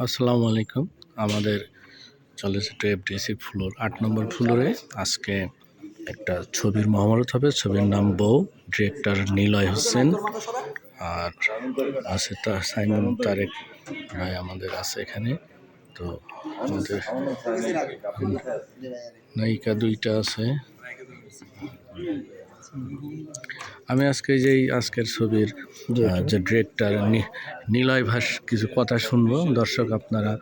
আসসালামু আলাইকুম। আমাদের চলচ্চিত্র এফডিসি ফ্লোর আট নম্বর ফ্লোরে আজকে একটা ছবির মহাভারত হবে। ছবির নাম বউ ডিরেক্টর নিলয় হোসেন। আর আছে তা সাইমন তারেক রায় আমাদের আছে এখানে। তো আমাদের নায়িকা দুইটা আছে। আমি আজকে যেই আজকের ছবির যে ডিরেক্টর নিলয় ভাস কিছু কথা শুনব। দর্শক আপনারা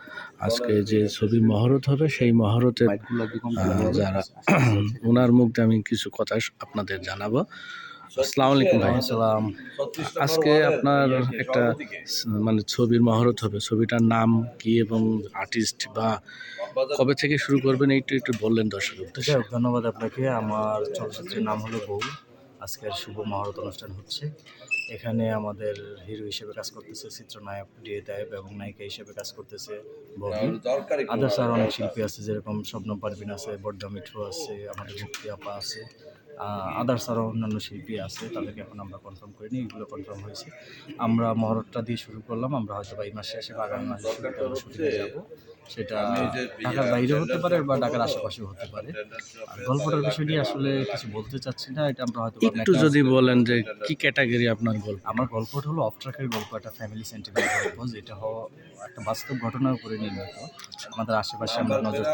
আজকে যে ছবির মহরত হবে সেই মহরতের যারা ওনার মুখ আমি কিছু কথা আপনাদের জানাব। আসসালামু আলাইকুম ভাই। সালাম। আজকে আপনার একটা মানে ছবির মহরত হবে। ছবিটার নাম কি এবং আর্টিস্ট বা কবে থেকে শুরু করবেন এইটা একটু বললেন দর্শক ধন্যবাদ আপনাকে। আমার চলচ্চিত্রের নাম হলো বউ। আজকের শুভ মহরত অনুষ্ঠান হচ্ছে। এখানে আমাদের হিরো হিসেবে কাজ করতেছে চিত্রনায়ক ডিএ দেব এবং নায়িকা হিসেবে কাজ করতেছে আদার্স আর অনেক শিল্পী আছে, যেরকম স্বপ্ন পারবিন আছে বড্ডা মিঠু আছে, আমাদের মুক্তি আপা আছে। আদার্স আরও অন্যান্য শিল্পী আছে তাদেরকে এখন আমরা কনফার্ম করিনি এগুলো কনফার্ম হয়েছে। আমরা মহরতটা দিয়ে শুরু করলাম আমরা হয়তো বা এই মাসে শেষে বা আগামী মাসে শুটিংয়ে যাব। সেটা ঢাকার বাইরে হতে পারে বা ঢাকার আশেপাশেও হতে পারে। আর গল্পটার বিষয় নিয়ে আসলে কিছু বলতে চাচ্ছি না এটা আমরা হয়তো একটু যদি বলেন যে কি ক্যাটাগরি আপনার গল্প? আমার গল্পটা হলো অফ ট্র্যাকের গল্প একটা ফ্যামিলি সেন্টিমেন্ট গল্প যেটা হওয়া একটা বাস্তব ঘটনার উপরে নির্মিত। আমাদের আশেপাশে আমরা নজর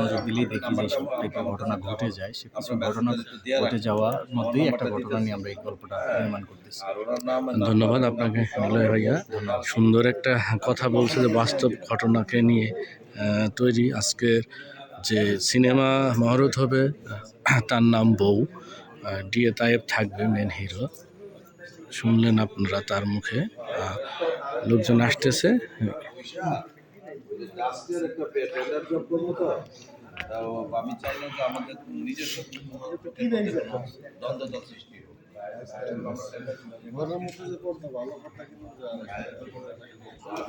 নজর দিলেই দেখি যে সব ঘটনা ঘটে যায় সে কিছু ঘটনা ঘটে যাওয়ার মধ্যেই একটা ঘটনা নিয়ে আমরা এই গল্পটা নির্মাণ করতেছি। ধন্যবাদ আপনাকে নিলয় ভাইয়া। সুন্দর একটা কথা বলছে যে বাস্তব ঘটনাকে নিয়ে তৈরি আজকের যে সিনেমা মহরত হবে তার নাম বউ ডিএ তায়েব থাকবে মেন হিরো শুনলেন আপনারা তার মুখে লোকজন আসতেছে। আমি চাইলাম যে আমাদের নিজস্ব দ্বন্দ্বতা সৃষ্টি হোক।